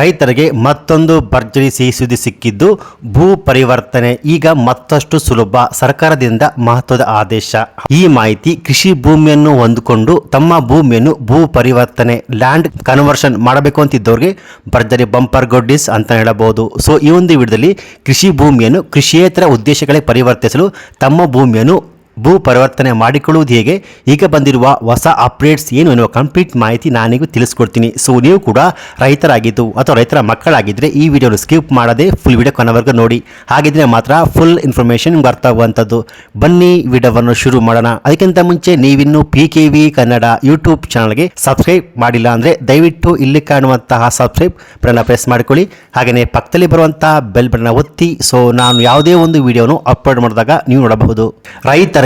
ರೈತರಿಗೆ ಮತ್ತೊಂದು ಭರ್ಜರಿ ಸಿಹಿ ಸುದ್ದಿ ಸಿಕ್ಕಿದ್ದು ಭೂ ಪರಿವರ್ತನೆ. ಈಗ ಮತ್ತಷ್ಟು ಸುಲಭ ಸರ್ಕಾರದಿಂದ ಮಹತ್ವದ ಆದೇಶ. ಈ ಮಾಹಿತಿ ಕೃಷಿ ಭೂಮಿಯನ್ನು ಹೊಂದಿಕೊಂಡು ತಮ್ಮ ಭೂಮಿಯನ್ನು ಭೂ ಪರಿವರ್ತನೆ, ಲ್ಯಾಂಡ್ ಕನ್ವರ್ಷನ್ ಮಾಡಬೇಕು ಅಂತಿದ್ದವ್ರಿಗೆ ಭರ್ಜರಿ ಬಂಪರ್ ಗೊಡ್ಡಿಸ್ ಅಂತ ಹೇಳಬಹುದು. ಸೊ, ಈ ಒಂದು ವಿಡದಲ್ಲಿ ಕೃಷಿ ಭೂಮಿಯನ್ನು ಕೃಷಿಯೇತರ ಉದ್ದೇಶಗಳಿಗೆ ಪರಿವರ್ತಿಸಲು ತಮ್ಮ ಭೂಮಿಯನ್ನು ಭೂ ಪರಿವರ್ತನೆ ಮಾಡಿಕೊಳ್ಳುವುದು ಹೇಗೆ? ಈಗ ಬಂದಿರುವ ಹೊಸ ಅಪ್ಡೇಟ್ಸ್ ಏನು ಎನ್ನುವ ಕಂಪ್ಲೀಟ್ ಮಾಹಿತಿ ನಾನಿಗೂ ತಿಳಿಸ್ಕೊಡ್ತೀನಿ. ಸೊ ನೀವು ಕೂಡ ರೈತರಾಗಿದ್ದು ಅಥವಾ ರೈತರ ಮಕ್ಕಳಾಗಿದ್ದರೆ ಈ ವಿಡಿಯೋನ ಸ್ಕಿಪ್ ಮಾಡದೆ ಫುಲ್ ವಿಡಿಯೋ ಕೊನೆವರೆಗೂ ನೋಡಿ. ಹಾಗಿದ್ರೆ ಮಾತ್ರ ಫುಲ್ ಇನ್ಫಾರ್ಮೇಷನ್ ನಿಮ್ಗೆ ಬನ್ನಿ ವಿಡಿಯೋವನ್ನು ಶುರು ಮಾಡೋಣ. ಅದಕ್ಕಿಂತ ಮುಂಚೆ ನೀವಿನ್ನೂ P K V Kannada YouTube ಚಾನಲ್ಗೆ ಸಬ್ಸ್ಕ್ರೈಬ್ ಮಾಡಿಲ್ಲ ಅಂದರೆ ದಯವಿಟ್ಟು ಇಲ್ಲಿ ಕಾಣುವಂತಹ ಸಬ್ಸ್ಕ್ರೈಬ್ ಬಟನ್ನ ಪ್ರೆಸ್ ಮಾಡಿಕೊಳ್ಳಿ. ಹಾಗೆಯೇ ಪಕ್ಕದಲ್ಲಿ ಬರುವಂತಹ ಬೆಲ್ ಬಟನ್ನ ಒತ್ತಿ. ಸೊ ನಾನು ಯಾವುದೇ ಒಂದು ವಿಡಿಯೋನು ಅಪ್ಲೋಡ್ ಮಾಡಿದಾಗ ನೀವು ನೋಡಬಹುದು.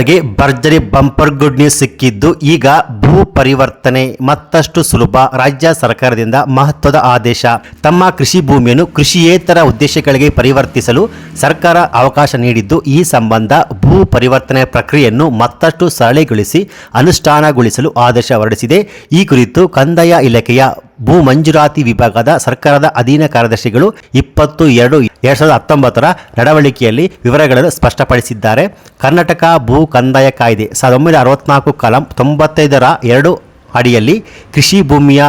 ರೈತರಿಗೆ ಭರ್ಜರಿ ಬಂಪರ್ ಗುಡ್ ನ್ಯೂಸ್ ಸಿಕ್ಕಿದ್ದು ಈಗ ಭೂ ಪರಿವರ್ತನೆ, ಮತ್ತಷ್ಟು ಸುಲಭ, ರಾಜ್ಯ ಸರ್ಕಾರದಿಂದ ಮಹತ್ವದ ಆದೇಶ. ತಮ್ಮ ಕೃಷಿ ಭೂಮಿಯನ್ನು ಕೃಷಿಯೇತರ ಉದ್ದೇಶಗಳಿಗೆ ಪರಿವರ್ತಿಸಲು ಸರ್ಕಾರ ಅವಕಾಶ ನೀಡಿದ್ದು, ಈ ಸಂಬಂಧ ಭೂ ಪರಿವರ್ತನೆ ಪ್ರಕ್ರಿಯೆಯನ್ನು ಮತ್ತಷ್ಟು ಸರಳಗೊಳಿಸಿ, ಅನುಷ್ಠಾನಗೊಳಿಸಲು ಆದೇಶ ಹೊರಡಿಸಿದೆ. ಈ ಕುರಿತು ಕಂದಾಯ ಇಲಾಖೆಯ ಭೂ ಮಂಜೂರಾತಿ ವಿಭಾಗದ ಸರ್ಕಾರದ ಅಧೀನ ಕಾರ್ಯದರ್ಶಿಗಳು ಇಪ್ಪತ್ತು ಎರಡು ಎರಡ್ ಸಾವಿರದ ಹತ್ತೊಂಬತ್ತರ ನಡವಳಿಕೆಯಲ್ಲಿ ವಿವರಗಳನ್ನು ಸ್ಪಷ್ಟಪಡಿಸಿದ್ದಾರೆ. ಕರ್ನಾಟಕ ಭೂ ಕಂದಾಯ ಕಾಯ್ದೆ, ಸಾವಿರದ ಒಂಬೈನೂರ ಅರವತ್ನಾಲ್ಕು, ಕಲಂ ತೊಂಬತ್ತೈದರ ಎರಡು ಅಡಿಯಲ್ಲಿ ಕೃಷಿ ಭೂಮಿಯ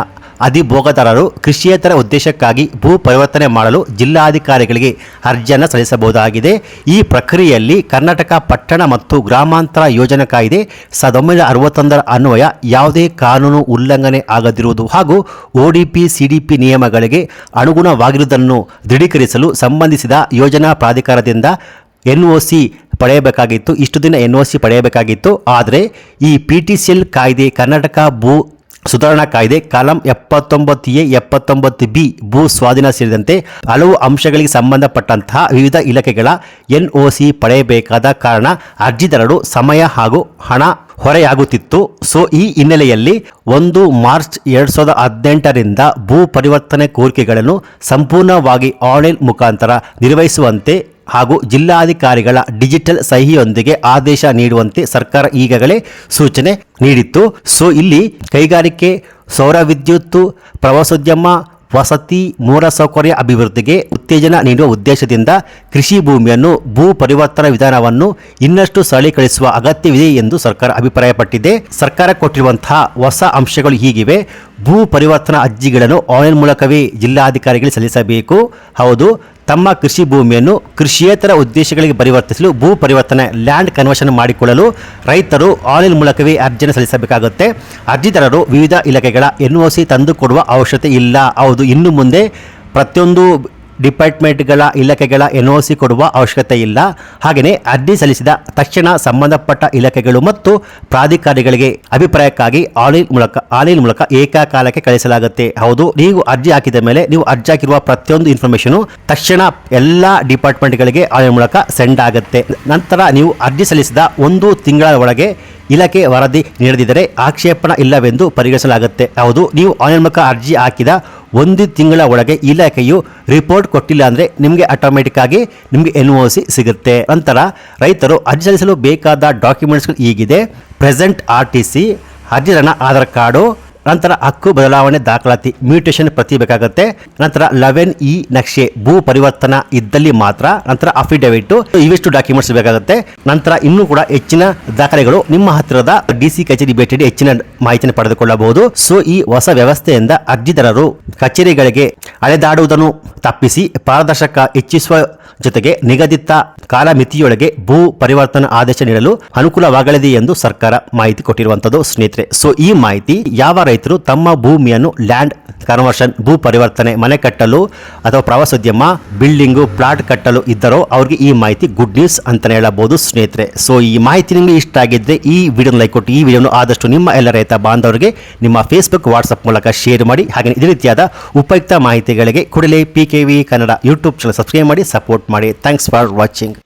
ಅಧಿಭೋಗದಾರರು ಕೃಷಿಯೇತರ ಉದ್ದೇಶಕ್ಕಾಗಿ ಭೂ ಪರಿವರ್ತನೆ ಮಾಡಲು ಜಿಲ್ಲಾಧಿಕಾರಿಗಳಿಗೆ ಅರ್ಜಿಯನ್ನು ಸಲ್ಲಿಸಬಹುದಾಗಿದೆ. ಈ ಪ್ರಕ್ರಿಯೆಯಲ್ಲಿ ಕರ್ನಾಟಕ ಪಟ್ಟಣ ಮತ್ತು ಗ್ರಾಮಾಂತರ ಯೋಜನಾ ಕಾಯ್ದೆ ಸಾವಿರದ ಒಂಬೈನೂರ ಅರವತ್ತೊಂದರ ಅನ್ವಯ ಯಾವುದೇ ಕಾನೂನು ಉಲ್ಲಂಘನೆ ಆಗದಿರುವುದು ಹಾಗೂ ಒಡಿಪಿ ಸಿಡಿಪಿ ನಿಯಮಗಳಿಗೆ ಅನುಗುಣವಾಗಿರುವುದನ್ನು ದೃಢೀಕರಿಸಲು ಸಂಬಂಧಿಸಿದ ಯೋಜನಾ ಪ್ರಾಧಿಕಾರದಿಂದ ಎನ್ ಒ ಸಿ ಪಡೆಯಬೇಕಾಗಿತ್ತು. ಇಷ್ಟು ದಿನ ಎನ್ ಒ ಸಿ ಪಡೆಯಬೇಕಾಗಿತ್ತು. ಆದರೆ ಈ ಪಿ ಟಿ ಸಿ ಎಲ್ ಕಾಯ್ದೆ ಕರ್ನಾಟಕ ಭೂ ಸುಧಾರಣಾ ಕಾಯ್ದೆ ಕಾಲಂ ಎಪ್ಪತ್ತೊಂಬತ್ತು ಎ ಎಪ್ಪತ್ತೊಂಬತ್ತು ಬಿ ಭೂ ಸ್ವಾಧೀನ ಸೇರಿದಂತೆ ಹಲವು ಅಂಶಗಳಿಗೆ ಸಂಬಂಧಪಟ್ಟಂತಹ ವಿವಿಧ ಇಲಾಖೆಗಳ ಎನ್ ಒ ಸಿ ಪಡೆಯಬೇಕಾದ ಕಾರಣ ಅರ್ಜಿದಾರರು ಸಮಯ ಹಾಗೂ ಹಣ ಹೊರೆಯಾಗುತ್ತಿತ್ತು. ಸೊ, ಈ ಹಿನ್ನೆಲೆಯಲ್ಲಿ ಒಂದು ಮಾರ್ಚ್ ಎರಡ್ ಸಾವಿರದ ಹದಿನೆಂಟರಿಂದ ಭೂ ಪರಿವರ್ತನೆ ಕೋರಿಕೆಗಳನ್ನು ಸಂಪೂರ್ಣವಾಗಿ ಆನ್ಲೈನ್ ಮುಖಾಂತರ ನಿರ್ವಹಿಸುವಂತೆ ಹಾಗೂ ಜಿಲ್ಲಾಧಿಕಾರಿಗಳ ಡಿಜಿಟಲ್ ಸಹಿಯೊಂದಿಗೆ ಆದೇಶ ನೀಡುವಂತೆ ಸರ್ಕಾರ ಈಗಾಗಲೇ ಸೂಚನೆ ನೀಡಿತ್ತು. ಸೊ, ಇಲ್ಲಿ ಕೈಗಾರಿಕೆ ಸೌರ ವಿದ್ಯುತ್ತು ಪ್ರವಾಸೋದ್ಯಮ ವಸತಿ ಮೂಲಸೌಕರ್ಯ ಅಭಿವೃದ್ಧಿಗೆ ಉತ್ತೇಜನ ನೀಡುವ ಉದ್ದೇಶದಿಂದ ಕೃಷಿ ಭೂಮಿಯನ್ನು ಭೂ ಪರಿವರ್ತನಾ ವಿಧಾನವನ್ನು ಇನ್ನಷ್ಟು ಸರಳೀಕರಿಸುವ ಅಗತ್ಯವಿದೆ ಎಂದು ಸರ್ಕಾರ ಅಭಿಪ್ರಾಯಪಟ್ಟಿದೆ. ಸರ್ಕಾರ ಕೊಟ್ಟಿರುವಂತಹ ಹೊಸ ಅಂಶಗಳು ಹೀಗಿವೆ. ಭೂ ಪರಿವರ್ತನಾ ಅರ್ಜಿಗಳನ್ನು ಆನ್ಲೈನ್ ಮೂಲಕವೇ ಜಿಲ್ಲಾಧಿಕಾರಿಗಳಿಗೆ ಸಲ್ಲಿಸಬೇಕು. ಹೌದು ತಮ್ಮ ಕೃಷಿ ಭೂಮಿಯನ್ನು ಕೃಷಿಯೇತರ ಉದ್ದೇಶಗಳಿಗೆ ಪರಿವರ್ತಿಸಲು ಭೂ ಪರಿವರ್ತನೆ, ಲ್ಯಾಂಡ್ ಕನ್ವರ್ಷನ್ ಮಾಡಿಕೊಳ್ಳಲು ರೈತರು ಆನ್ಲೈನ್ ಮೂಲಕವೇ ಅರ್ಜಿಯನ್ನು ಸಲ್ಲಿಸಬೇಕಾಗುತ್ತೆ. ಅರ್ಜಿದಾರರು ವಿವಿಧ ಇಲಾಖೆಗಳ ಎನ್ ತಂದುಕೊಡುವ ಅವಶ್ಯಕತೆ ಇಲ್ಲ. ಹೌದು, ಇನ್ನು ಮುಂದೆ ಪ್ರತಿಯೊಂದು ಡಿಪಾರ್ಟ್ಮೆಂಟ್ಗಳ ಇಲಾಖೆಗಳ ಎನ್ ಒ ಸಿ ಕೊಡುವ ಅವಶ್ಯಕತೆ ಇಲ್ಲ. ಹಾಗೆಯೇ ಅರ್ಜಿ ಸಲ್ಲಿಸಿದ ತಕ್ಷಣ ಸಂಬಂಧಪಟ್ಟ ಇಲಾಖೆಗಳು ಮತ್ತು ಪ್ರಾಧಿಕಾರಿಗಳಿಗೆ ಅಭಿಪ್ರಾಯಕ್ಕಾಗಿ ಆನ್ಲೈನ್ ಮೂಲಕ ಆನ್ಲೈನ್ ಮೂಲಕ ಏಕಕಾಲಕ್ಕೆ ಕಳಿಸಲಾಗುತ್ತೆ. ಹೌದು, ನೀವು ಅರ್ಜಿ ಹಾಕಿದ ಮೇಲೆ ನೀವು ಅರ್ಜಿ ಹಾಕಿರುವ ಪ್ರತಿಯೊಂದು ಇನ್ಫಾರ್ಮೇಷನ್ ತಕ್ಷಣ ಎಲ್ಲ ಡಿಪಾರ್ಟ್ಮೆಂಟ್ಗಳಿಗೆ ಆನ್ಲೈನ್ ಮೂಲಕ ಸೆಂಡ್ ಆಗುತ್ತೆ. ನಂತರ ನೀವು ಅರ್ಜಿ ಸಲ್ಲಿಸಿದ ಒಂದು ತಿಂಗಳ ಒಳಗೆ ಇಲಾಖೆ ವರದಿ ನೀಡದಿದ್ದರೆ ಆಕ್ಷೇಪಣ ಇಲ್ಲವೆಂದು ಪರಿಗಣಿಸಲಾಗುತ್ತೆ. ಹೌದು, ನೀವು ಆನ್ಲೈನ್ ಮೂಲಕ ಅರ್ಜಿ ಹಾಕಿದ ಒಂದು ತಿಂಗಳ ಒಳಗೆ ಇಲಾಖೆಯು ರಿಪೋರ್ಟ್ ಕೊಟ್ಟಿಲ್ಲ ಅಂದರೆ ನಿಮಗೆ ಆಟೋಮೆಟಿಕ್ ಆಗಿ ನಿಮಗೆ ಎನ್ ಒ ಸಿ ಸಿಗುತ್ತೆ. ನಂತರ ರೈತರು ಅರ್ಜಿ ಸಲ್ಲಿಸಲು ಬೇಕಾದ ಡಾಕ್ಯುಮೆಂಟ್ಸ್ಗಳು ಈಗಿದೆ ಪ್ರೆಸೆಂಟ್ ಆರ್ ಟಿ ಸಿ ಅರ್ಜಿದಾರನ ಆಧಾರ್ ಕಾರ್ಡು ನಂತರ ಹಕ್ಕು ಬದಲಾವಣೆ ದಾಖಲಾತಿ ಮ್ಯೂಟೇಷನ್ ಪ್ರತಿ ಬೇಕಾಗುತ್ತೆ. ನಂತರ ಲೆವೆನ್ ಇ ನಕ್ಷೆ ಭೂ ಪರಿವರ್ತನ ಇದ್ದಲ್ಲಿ ಮಾತ್ರ. ನಂತರ ಅಫಿಡವಿಟ್ ಇವೆಷ್ಟು ಡಾಕ್ಯುಮೆಂಟ್ಸ್ ಬೇಕಾಗುತ್ತೆ. ನಂತರ ಇನ್ನೂ ಕೂಡ ಹೆಚ್ಚಿನ ದಾಖಲೆಗಳು ನಿಮ್ಮ ಹತ್ತಿರದ ಡಿಸಿ ಕಚೇರಿ ಭೇಟಿ ಹೆಚ್ಚಿನ ಮಾಹಿತಿಯನ್ನು ಪಡೆದುಕೊಳ್ಳಬಹುದು. ಸೊ, ಈ ಹೊಸ ವ್ಯವಸ್ಥೆಯಿಂದ ಅರ್ಜಿದಾರರು ಕಚೇರಿಗಳಿಗೆ ಅಲೆದಾಡುವುದನ್ನು ತಪ್ಪಿಸಿ ಪಾರದರ್ಶಕ ಹೆಚ್ಚಿಸುವ ಜೊತೆಗೆ ನಿಗದಿತ ಕಾಲಮಿತಿಯೊಳಗೆ ಭೂ ಪರಿವರ್ತನಾ ಆದೇಶ ನೀಡಲು ಅನುಕೂಲವಾಗಲಿದೆ ಎಂದು ಸರ್ಕಾರ ಮಾಹಿತಿ ಕೊಟ್ಟಿರುವಂತದ್ದು ಸ್ನೇಹಿತರೆ, ಸೊ ಈ ಮಾಹಿತಿ ಯಾವ ರೈತರು ತಮ್ಮ ಭೂಮಿಯನ್ನು ಲ್ಯಾಂಡ್ ಕನ್ವರ್ಷನ್, ಭೂ ಪರಿವರ್ತನೆ, ಮನೆ ಕಟ್ಟಲು ಅಥವಾ ಪ್ರವಾಸೋದ್ಯಮ, ಬಿಲ್ಡಿಂಗು, ಪ್ಲಾಟ್ ಕಟ್ಟಲು ಇದ್ದರೋ ಅವ್ರಿಗೆ ಈ ಮಾಹಿತಿ ಗುಡ್ ನ್ಯೂಸ್ ಅಂತ ಹೇಳಬಹುದು. ಸ್ನೇಹಿತರೆ, ಸೊ ಈ ಮಾಹಿತಿ ನಿಮಗೆ ಇಷ್ಟ ಆಗಿದ್ರೆ ಈ ವಿಡಿಯೋನ ಲೈಕ್ ಕೊಟ್ಟು, ಈ ವಿಡಿಯೋನು ಆದಷ್ಟು ನಿಮ್ಮ ಎಲ್ಲ ರೈತ ಬಾಂಧವರಿಗೆ ನಿಮ್ಮ ಫೇಸ್ಬುಕ್ ವಾಟ್ಸಪ್ ಮೂಲಕ ಶೇರ್ ಮಾಡಿ. ಹಾಗೆ ಇದೇ ರೀತಿಯಾದ ಉಪಯುಕ್ತ ಮಾಹಿತಿಗಳಿಗೆ ಕೂಡಲೇ P K V Kannada YouTube channel subscribe ಮಾಡಿ ಸಪೋರ್ಟ್ ಮಾಡಿ. Thanks for watching